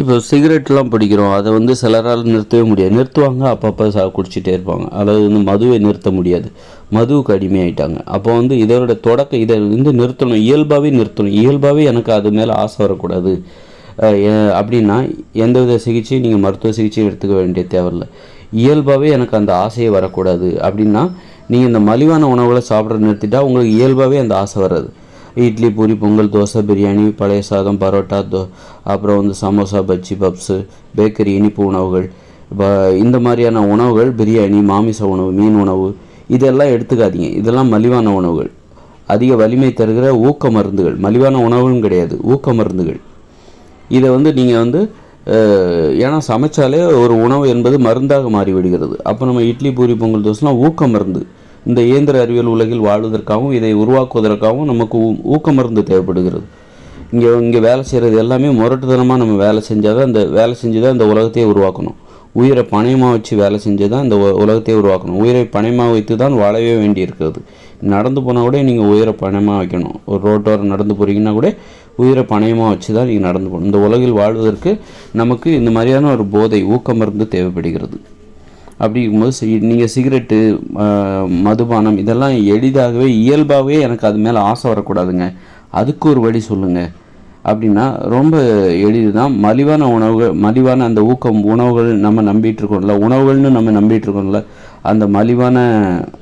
இப்போ சிகரெட்லாம் பிடிக்கிறோம். அதை வந்து சிலரால் நிறுத்தவே முடியாது. நிறுத்துவாங்க அப்பப்போ சா குடிச்சிட்டே இருப்பாங்க. அதாவது வந்து மதுவை நிறுத்த முடியாது. மதுவுக்கு அடிமையாயிட்டாங்க அப்போ வந்து இதோட தொடக்க இதை வந்து நிறுத்தணும். இயல்பாகவே நிறுத்தணும். இயல்பாகவே எனக்கு அது மேலே ஆசை வரக்கூடாது. அப்படின்னா எந்தவித சிகிச்சையும் நீங்கள் மருத்துவ சிகிச்சையும் எடுத்துக்க வேண்டிய தேவையில்லை. இயல்பாகவே எனக்கு அந்த ஆசையே வரக்கூடாது. அப்படின்னா நீங்கள் இந்த மலிவான உணவுகளை சாப்பிட்ற நிறுத்திட்டால் உங்களுக்கு இயல்பாகவே அந்த ஆசை வராது. இட்லி பூரி பொங்கல் தோசை பிரியாணி பழைய சாதம் பரோட்டா தோ அப்புறம் வந்து சமோசா பஜ்ஜி பப்ஸு பேக்கரி இனிப்பு உணவுகள். இந்த மாதிரியான உணவுகள் பிரியாணி மாமிச உணவு மீன் உணவு இதெல்லாம் எடுத்துக்காதீங்க. இதெல்லாம் மலிவான உணவுகள். அதிக வலிமை தருகிற ஊக்க மருந்துகள். மலிவான உணவுன்னு கிடையாது. ஊக்க மருந்துகள். இதை வந்து நீங்கள் வந்து ஏன்னா சமைச்சாலே ஒரு உணவு என்பது மருந்தாக மாறிவிடுகிறது. அப்போ நம்ம இட்லி பூரி பொங்கல் தோசைலாம் ஊக்க மருந்து. இந்த இயந்திர அறிவியல் உலகில் வாழ்வதற்காகவும் இதை உருவாக்குவதற்காகவும் நமக்கு ஊ- ஊக்க மருந்து தேவைப்படுகிறது. இங்கே இங்கே வேலை செய்கிறது எல்லாமே முரட்டுத்தனமாக நம்ம வேலை செஞ்சால் தான் இந்த வேலை செஞ்சு தான் இந்த உலகத்தையே உருவாக்கணும். உயிரை பணயமாக வச்சு வேலை செஞ்சு தான் இந்த உலகத்தையே உருவாக்கணும். உயிரை பணயமாக வைத்து தான் வாழவே வேண்டி இருக்கிறது நடந்து போனால் கூட நீங்கள் உயிரை பணயமாக வைக்கணும். ஒரு ரோட்டோரம் நடந்து போகிறீங்கன்னா கூட உயிரை பணயமாக வச்சு தான் நீங்கள் நடந்து போகணும். இந்த உலகில் வாழ்வதற்கு நமக்கு இந்த மாதிரியான ஒரு போதை ஊக்க மருந்து தேவைப்படுகிறது. அப்படி இருக்கும்போது நீங்கள் சிகரெட்டு மதுபானம் இதெல்லாம் எளிதாகவே இயல்பாகவே எனக்கு அது மேலே ஆசை வரக்கூடாதுங்க. அதுக்கு ஒரு வழி சொல்லுங்கள் அப்படின்னா ரொம்ப எளிது தான் மலிவான உணவுகள் மலிவான அந்த ஊக்கம் உணவுகள் நம்ம நம்பிட்டு இருக்கோம்ல உணவுகள்னு நம்ம நம்பிட்டு இருக்கோம்ல அந்த மலிவான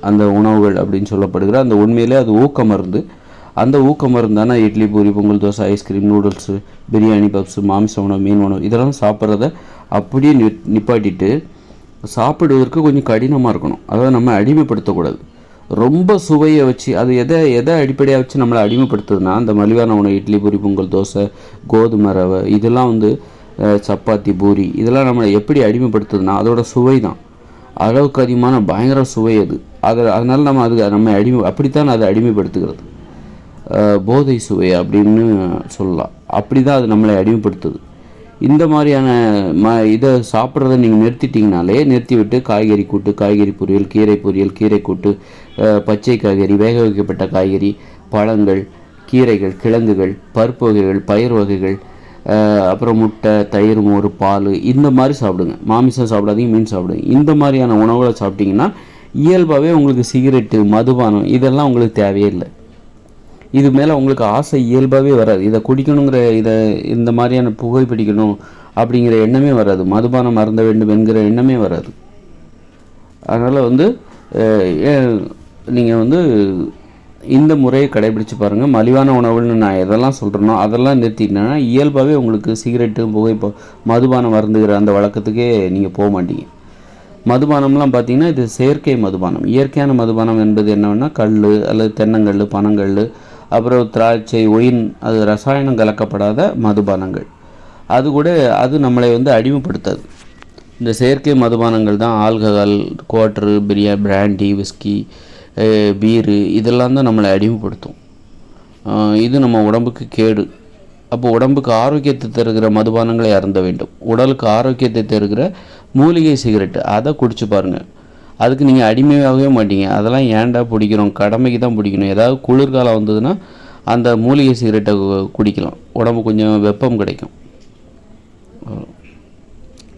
அந்த உணவுகள் அப்படின்னு சொல்லப்படுகிற அந்த உண்மையிலே அது ஊக்க மருந்து. அந்த ஊக்க மருந்து idli puri pongal dosa ice cream noodles biryani puffs மாமிச உணவு மீன் உணவு இதெல்லாம் சாப்பிட்றத அப்படியே நி நிப்பாட்டிட்டு சாப்பிடுவதற்கு கொஞ்சம் கடினமாக இருக்கணும். அதாவது நம்ம அடிமைப்படுத்தக்கூடாது. ரொம்ப சுவையை வச்சு அது எதை எதை அடிப்படையாக வச்சு நம்மளை அடிமைப்படுத்துதுன்னா அந்த மலிவான உணவு இட்லி பூரி பொங்கல் தோசை கோதுமை ரவை இதெல்லாம் வந்து சப்பாத்தி பூரி இதெல்லாம் நம்மளை எப்படி அடிமைப்படுத்துதுன்னா அதோட சுவை தான். அளவுக்கு அதிகமான பயங்கர சுவை அது. அது அதனால் நம்ம அது நம்ம அடிமை அப்படித்தான் அதை அடிமைப்படுத்துகிறது. போதை சுவை அப்படின்னு சொல்லலாம். அப்படி தான் அது நம்மளை அடிமைப்படுத்துது. இந்த மாதிரியான ம இதை சாப்பிட்றத நீங்கள் நிறுத்திட்டிங்கனாலே நிறுத்தி விட்டு காய்கறி கூட்டு காய்கறி பொரியல் கீரை பொரியல் கீரை கூட்டு பச்சை காய்கறி வேக வைக்கப்பட்ட காய்கறி பழங்கள் கீரைகள் கிழங்குகள் பருப்பு வகைகள் பயிர் வகைகள் அப்புறம் முட்டை தயிர் மோர் பால் இந்த மாதிரி சாப்பிடுங்க. மாமிசம் சாப்பிடாதீங்க மீன் சாப்பிடுங்க. இந்த மாதிரியான உணவுகளை சாப்பிட்டீங்கன்னா இயல்பாகவே உங்களுக்கு சிகரெட்டு மதுபானம் இதெல்லாம் உங்களுக்கு தேவையே இல்லை. இது மேலே உங்களுக்கு ஆசை இயல்பாகவே வராது. இதை குடிக்கணுங்கிற இதை இந்த மாதிரியான புகை பிடிக்கணும் அப்படிங்கிற எண்ணமே வராது. மதுபானம் மறந்த வேண்டும் என்கிற எண்ணமே வராது. அதனால் வந்து நீங்கள் வந்து இந்த முறையை கடைபிடிச்சு பாருங்கள் மலிவான உணவுன்னு நான் எதெல்லாம் சொல்கிறேனோ அதெல்லாம் நிறுத்திட்டேன்னா இயல்பாகவே உங்களுக்கு சிகரெட்டு புகை மதுபானம் மருந்துகிற அந்த வழக்கத்துக்கே நீங்கள் போக மாட்டீங்க. மதுபானம்லாம் பார்த்தீங்கன்னா இது செயற்கை மதுபானம். இயற்கையான மதுபானம் என்பது என்னென்னா கல் அல்லது தென்னங்கல் பனங்கல் அப்புறம் திராட்சை ஒயின் அது ரசாயனம் கலக்கப்படாத மதுபானங்கள். அது கூட அது நம்மளை வந்து அடிமைப்படுத்தாது. இந்த செயற்கை மதுபானங்கள் தான் ஆல்கஹால் குவாட்ரு பிரியா பிராண்டி விஸ்கி பீரு இதெல்லாம் தான் நம்மளை அடிமைப்படுத்தும். இது நம்ம உடம்புக்கு கேடு. அப்போ உடம்புக்கு ஆரோக்கியத்தை தருகிற மதுபானங்களை அருந்த வேண்டும். உடலுக்கு ஆரோக்கியத்தை தருகிற மூலிகை சிகரெட்டு அதை குடிச்சு பாருங்கள் அதுக்கு நீங்கள் அடிமையாகவே மாட்டீங்க. அதெல்லாம் ஏன்டா பிடிக்கிறோம்? கடமைக்கு தான் பிடிக்கணும். ஏதாவது குளிர்காலம் வந்ததுன்னா அந்த மூலிகை சிகரெட்டை கு- குடிக்கலாம். உடம்பு கொஞ்சம் வெப்பம் கிடைக்கும்.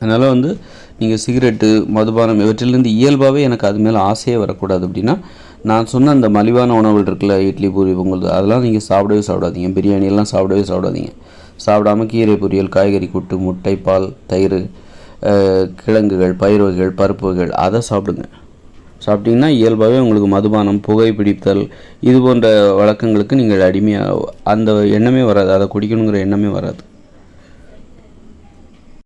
அதனால் வந்து நீங்கள் சிகரெட்டு மதுபானம் இவற்றிலிருந்து இயல்பாகவே எனக்கு அது மேலே ஆசையே வரக்கூடாது. அப்படின்னா நான் சொன்ன அந்த மலிவான உணவுகள் இருக்குல்ல இட்லி பூரி பொங்கல் அதெல்லாம் நீங்கள் சாப்பிடவே சாப்பிடாதீங்க. பிரியாணியெல்லாம் சாப்பிடவே சாப்பிடாதீங்க. சாப்பிடாம கீரை பொரியல் காய்கறி கூட்டு முட்டை பால் தயிர் கிழங்குகள் பயிர் வகைகள் பருப்பு வகைகள் அதை சாப்பிடுங்க. சாப்பிட்டிங்கன்னா இயல்பாகவே உங்களுக்கு மதுபானம் புகைப்பிடித்தல் இது போன்ற வழக்கங்களுக்கு நீங்கள் அடிமையாக அந்த எண்ணமே வராது. அதை குடிக்கணுங்கிற எண்ணமே வராது.